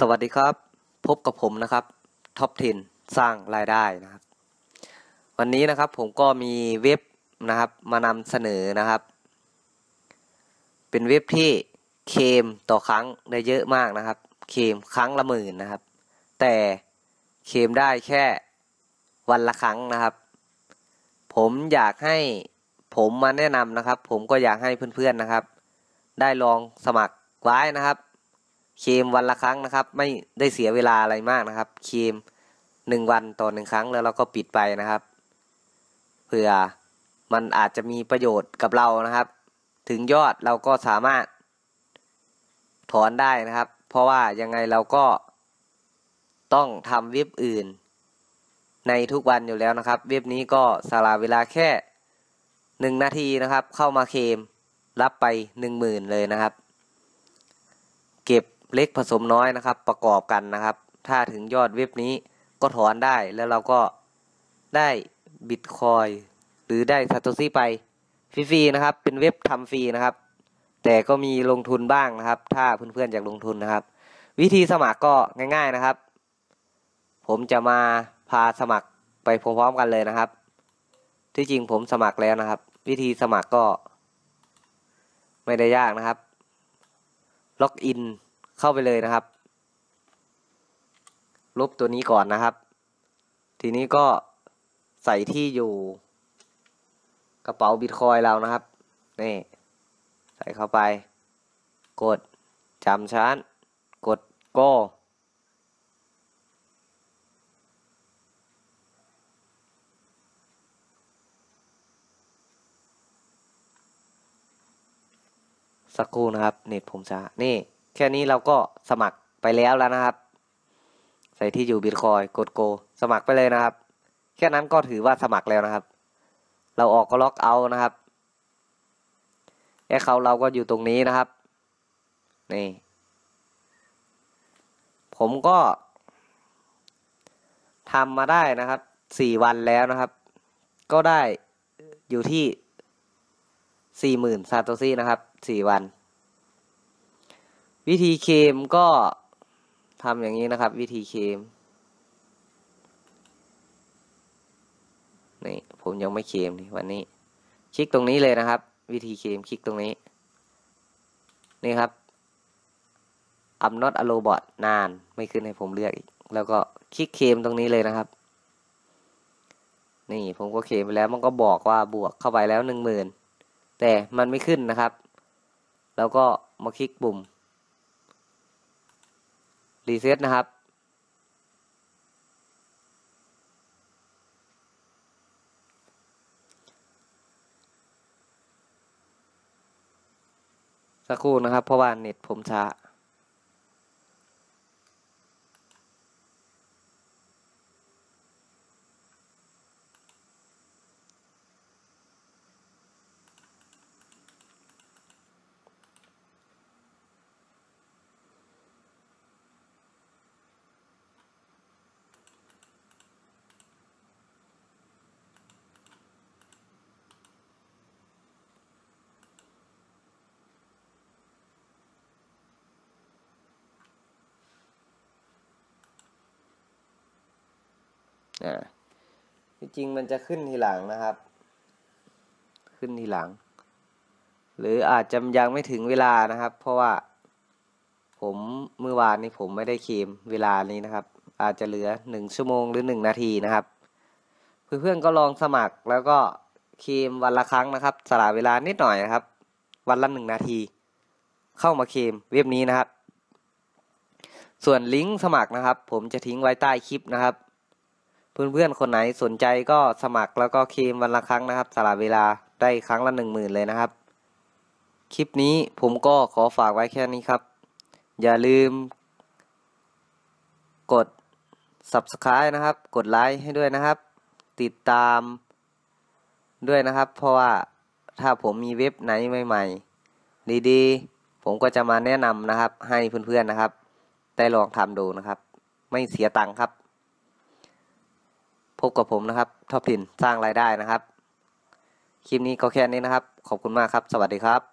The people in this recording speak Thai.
สวัสดีครับ พบกับผมนะครับท็อป10สร้างรายได้นะครับ วันนี้นะครับผมก็มีเว็บนะครับมานำเสนอนะครับ เป็นเว็บที่เคมต่อครั้งได้เยอะมากนะครับ เคมครั้งละหมื่นนะครับ แต่เคมได้แค่วันละครั้งนะครับ ผมอยากให้ผมมาแนะนำนะครับ ผมก็อยากให้เพื่อนๆนะครับ ได้ลองสมัครไว้นะครับ เคมวันละครั้งนะครับ ไม่ได้เสียเวลาอะไรมากนะครับ เคมหนึ่งวันต่อหนึ่งครั้งแล้วเราก็ปิดไปนะครับ เผื่อมันอาจจะมีประโยชน์กับเรานะครับ ถึงยอดเราก็สามารถถอนได้นะครับ เพราะว่ายังไงเราก็ต้องทำเว็บอื่น ในทุกวันอยู่แล้วนะครับ เว็บนี้ก็สละเวลาแค่หนึ่งนาทีนะครับ เข้ามาเคมรับไปหนึ่งหมื่นเลยนะครับ เก็บ เล็กผสมน้อยนะครับ ประกอบกันนะครับ ถ้าถึงยอดเว็บนี้ก็ถอนได้แล้วเราก็ได้บิตคอยหรือได้ซาโตซิไปฟรีๆนะครับ เป็นเว็บทำฟรีนะครับ แต่ก็มีลงทุนบ้างนะครับ ถ้าเพื่อนๆอยากลงทุนนะครับ วิธีสมัครก็ง่าย ๆนะครับ ผมจะมาพาสมัครไปพร้อมๆกันเลยนะครับ ที่จริงผมสมัครแล้วนะครับ วิธีสมัครก็ ไม่ได้ยากนะครับ ล็อกอิน เข้าไปเลยนะครับ ลบตัวนี้ก่อนนะครับ ทีนี้ก็ใส่ที่อยู่กระเป๋าบิตคอยเรานะครับ นี่ ใส่เข้าไป กดจำชั้น กดโกสักครู่นะครับ เน็ตผมช้านี่ แค่นี้เราก็สมัครไปแล้วแล้วนะครับ ใส่ที่อยู่บิตคอยกดโก สมัครไปเลยนะครับ แค่นั้นก็ถือว่าสมัครแล้วนะครับ เราออกก็ล็อกเอานะครับแอคเคาเราก็อยู่ตรงนี้นะครับนี่ผมก็ทำมาได้นะครับสี่วันแล้วนะครับ ก็ได้อยู่ที่สี่หมื่นซาโตซี่นะครับสี่วัน วิธีเคมก็ทำอย่างนี้นะครับ วิธีเคมนี่ผมยังไม่เคมวันนี้ คลิกตรงนี้เลยนะครับ วิธีเคมคลิกตรงนี้ นี่ครับ I'm not a robot นานไม่ขึ้นให้ผมเลือกอีก แล้วก็คลิกเคมตรงนี้เลยนะครับ นี่ผมก็เคมไปแล้วมันก็บอกว่าบวกเข้าไปแล้วหนึ่งหมื่นแต่มันไม่ขึ้นนะครับ แล้วก็มาคลิกปุ่ม รีเซ็ตนะครับ สักครู่นะครับ เพราะว่าเน็ตผมช้า อ่าจริงๆมันจะขึ้นทีหลังนะครับ ขึ้นทีหลัง หรืออาจจะยังไม่ถึงเวลานะครับ เพราะว่า ผมเมื่อวานนี้ผมไม่ได้เคลมเวลานี้นะครับ อาจจะเหลือหนึ่งชั่วโมงหรือหนึ่งนาทีนะครับ เพื่อนๆก็ลองสมัครแล้วก็เคลมวันละครั้งนะครับ สละเวลานิดหน่อยนะครับ วันละหนึ่งนาที เข้ามาเคลมเว็บนี้นะครับ ส่วนลิงก์สมัครนะครับ ผมจะทิ้งไว้ใต้คลิปนะครับ เพื่อนๆคนไหนสนใจก็สมัครแล้วก็เคลมวันละครั้งนะครับสละเวลาได้ครั้งละหนึ่งหมื่นเลยนะครับ คลิปนี้ผมก็ขอฝากไว้แค่นี้ครับ อย่าลืม กด subscribe นะครับ กดไลค์ให้ด้วยนะครับ ติดตามด้วยนะครับ เพราะว่าถ้าผมมีเว็บไหนใหม่ๆดีๆ ผมก็จะมาแนะนำนะครับ ให้เพื่อนๆนะครับ ได้ลองทำดูนะครับ ไม่เสียตังค์ครับ พบกับผมนะครับท็อปทินสร้างรายได้นะครับ คลิปนี้ก็แค่นี้นะครับ ขอบคุณมากครับ สวัสดีครับ